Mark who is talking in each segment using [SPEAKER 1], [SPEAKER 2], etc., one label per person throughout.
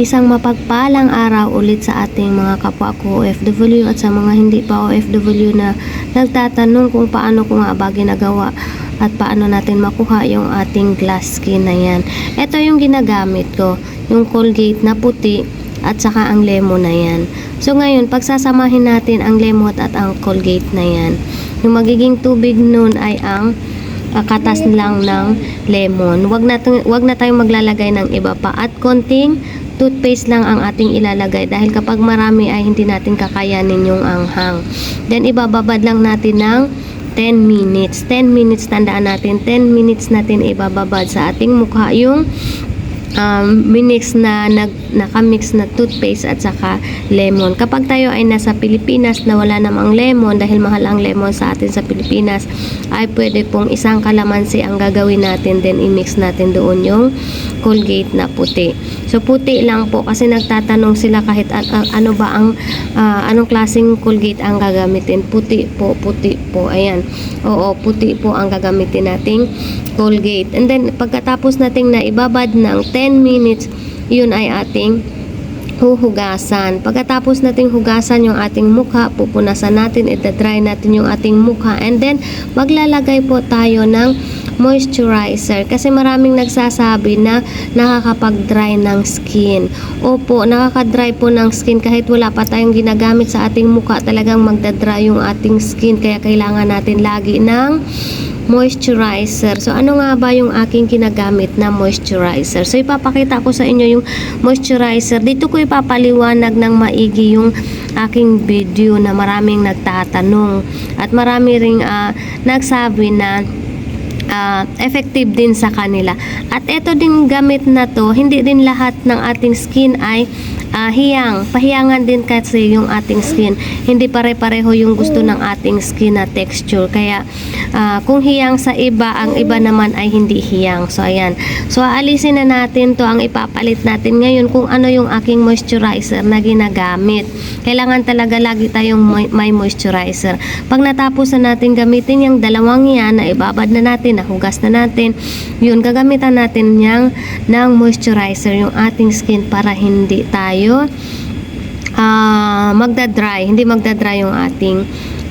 [SPEAKER 1] isang mapagpalang araw ulit sa ating mga kapwa ko OFW at sa mga hindi pa OFW na nagtatanong kung paano ko nga ba ginagawa at paano natin makuha yung ating glass skin na yan. Ito yung ginagamit ko, yung Colgate na puti at saka ang lemon na yan. So ngayon, pagsasamahin natin ang lemon at ang Colgate na yan. Yung magiging tubig nun ay ang ah, katas lang ng lemon. Wag na wag na tayong maglalagay ng iba pa at konting toothpaste lang ang ating ilalagay dahil kapag marami ay hindi natin kakayanin yung anghang. Then ibababad lang natin ng 10 minutes. 10 minutes tandaan natin, 10 minutes natin ibababad sa ating mukha yung um, minix na nag, nakamix na toothpaste at saka lemon. Kapag tayo ay nasa Pilipinas na wala namang lemon dahil mahal ang lemon sa atin sa Pilipinas, ay pwede pong isang kalamansi ang gagawin natin then i-mix natin doon yung Colgate na puti. So puti lang po kasi nagtatanong sila kahit an- an- ano ba ang ah, anong klaseng Colgate ang gagamitin. Puti po, puti po. Ayan. Oo, puti po ang gagamitin nating Colgate. And then pagkatapos nating na ibabad ng 10 minutes, yun ay ating huhugasan. Pagkatapos nating hugasan yung ating mukha, pupunasan natin, itadry natin yung ating mukha. And then, maglalagay po tayo ng moisturizer. Kasi maraming nagsasabi na nakakapag-dry ng skin. Opo, nakaka-dry po ng skin kahit wala pa tayong ginagamit sa ating mukha. Talagang magdadry yung ating skin. Kaya kailangan natin lagi ng moisturizer. So, ano nga ba yung aking ginagamit na moisturizer? So, ipapakita ko sa inyo yung moisturizer. Dito ko ipapaliwanag ng maigi yung aking video na maraming nagtatanong. At marami ring ah, nagsabi na ah, effective din sa kanila. At ito din gamit na to, hindi din lahat ng ating skin ay ah, hiyang. Pahiyangan din kasi yung ating skin. Hindi pare-pareho yung gusto ng ating skin na texture. Kaya ah, kung hiyang sa iba, ang iba naman ay hindi hiyang. So ayan. So aalisin na natin to ang ipapalit natin ngayon kung ano yung aking moisturizer na ginagamit. Kailangan talaga lagi tayong may moisturizer. Pag natapos na natin gamitin yung dalawang yan na ibabad na natin, nahugas na natin, yun gagamitan natin yang ng moisturizer yung ating skin para hindi tayo ah magda-dry, hindi magda-dry yung ating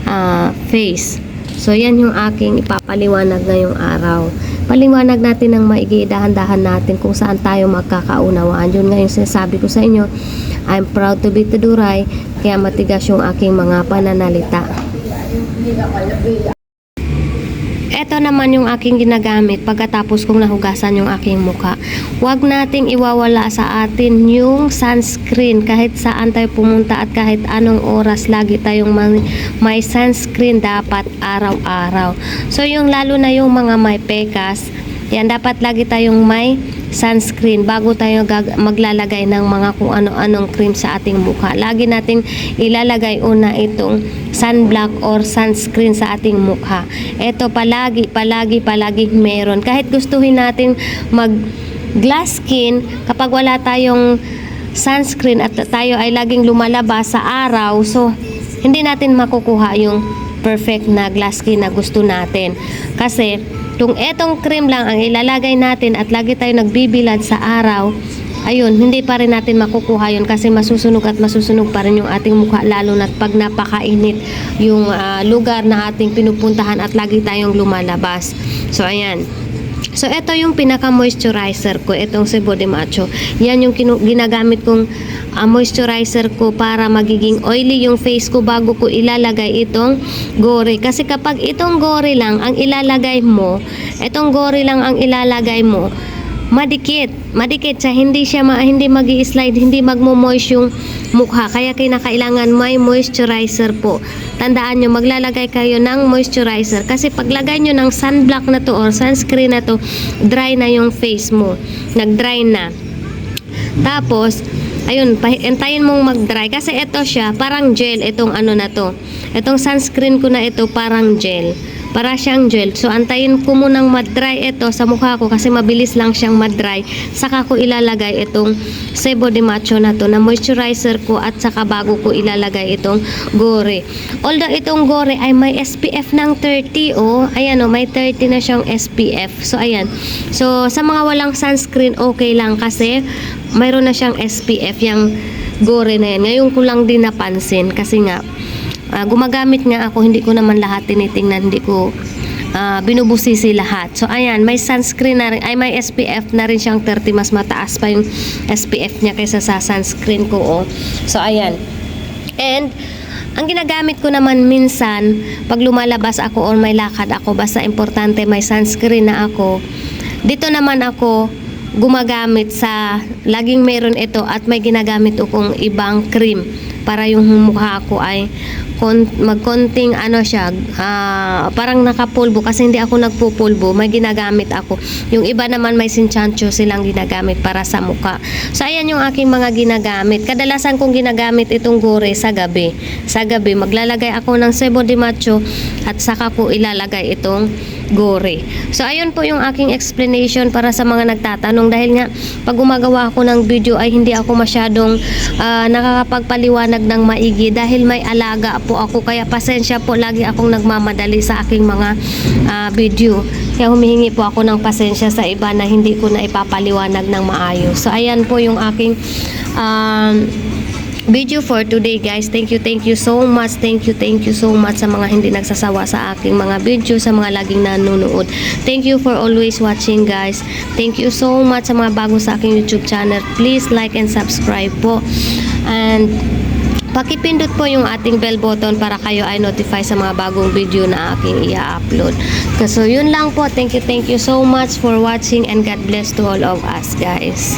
[SPEAKER 1] ah, face. So, yan yung aking ipapaliwanag ngayong araw. Paliwanag natin ng maigi, dahan-dahan natin kung saan tayo magkakaunawaan. Yun nga yung sinasabi ko sa inyo, I'm proud to be Tuduray, kaya matigas yung aking mga pananalita. Ito naman yung aking ginagamit pagkatapos kong nahugasan yung aking muka. Huwag nating iwawala sa atin yung sunscreen kahit saan tayo pumunta at kahit anong oras lagi tayong may, sunscreen dapat araw-araw. So yung lalo na yung mga may pekas, yan dapat lagi tayong may sunscreen bago tayo maglalagay ng mga kung ano-anong cream sa ating mukha. Lagi nating ilalagay una itong sunblock or sunscreen sa ating mukha. Ito palagi, palagi, palagi meron. Kahit gustuhin natin mag glass skin, kapag wala tayong sunscreen at tayo ay laging lumalabas sa araw, so hindi natin makukuha yung perfect na glass skin na gusto natin. Kasi kung etong cream lang ang ilalagay natin at lagi tayo nagbibilad sa araw, ayun, hindi pa rin natin makukuha yun kasi masusunog at masusunog pa rin yung ating mukha lalo na pag napakainit yung ah, lugar na ating pinupuntahan at lagi tayong lumalabas. So, ayan. So, ito yung pinaka-moisturizer ko, itong si Body Macho. Yan yung ginagamit kong ah, moisturizer ko para magiging oily yung face ko bago ko ilalagay itong gore. Kasi kapag itong gore lang ang ilalagay mo, itong gore lang ang ilalagay mo, madikit. Madikit siya. Hindi siya ma- hindi mag slide hindi magmo-moist yung mukha. Kaya kinakailangan may moisturizer po. Tandaan nyo, maglalagay kayo ng moisturizer. Kasi paglagay nyo ng sunblock na to or sunscreen na to, dry na yung face mo. Nag-dry na. Tapos, ayun, antayin mong mag-dry. Kasi ito siya, parang gel, itong ano na to. Itong sunscreen ko na ito, parang gel. Para siyang gel. So, antayin ko munang mag-dry ito sa mukha ko kasi mabilis lang siyang mag-dry. Saka ko ilalagay itong Sebo de Macho na to na moisturizer ko at saka bago ko ilalagay itong Gore. Although itong Gore ay may SPF ng 30, oh. Ayan, oh, may 30 na siyang SPF. So, ayan. So, sa mga walang sunscreen, okay lang kasi mayroon na siyang SPF yung Gore na yan. Ngayon ko lang din napansin kasi nga Ah, gumagamit nga ako, hindi ko naman lahat tinitingnan, hindi ko ah, binubusisi lahat. So, ayan, may sunscreen na rin, ay may SPF na rin siyang 30, mas mataas pa yung SPF niya kaysa sa sunscreen ko, oh. So, ayan. And, ang ginagamit ko naman minsan, pag lumalabas ako or may lakad ako, basta importante may sunscreen na ako, dito naman ako gumagamit sa, laging meron ito at may ginagamit akong ibang cream para yung mukha ko ay kon, magkonting ano siya, ah, parang nakapulbo kasi hindi ako nagpupulbo, may ginagamit ako. Yung iba naman may sinchancho silang ginagamit para sa mukha. So ayan yung aking mga ginagamit. Kadalasan kong ginagamit itong gore sa gabi. Sa gabi maglalagay ako ng sebo de macho at saka ko ilalagay itong gore. So ayun po yung aking explanation para sa mga nagtatanong dahil nga pag gumagawa ako ng video ay hindi ako masyadong ah, nakakapagpaliwanag ng maigi dahil may alaga po ako kaya pasensya po lagi akong nagmamadali sa aking mga ah, video. Kaya humihingi po ako ng pasensya sa iba na hindi ko na ipapaliwanag ng maayos. So ayan po yung aking um, video for today guys. Thank you, thank you so much. Thank you, thank you so much sa mga hindi nagsasawa sa aking mga video, sa mga laging nanonood. Thank you for always watching guys. Thank you so much sa mga bago sa aking YouTube channel. Please like and subscribe po. And Pakipindot po yung ating bell button para kayo ay notify sa mga bagong video na aking i-upload. So yun lang po. Thank you, thank you so much for watching and God bless to all of us guys.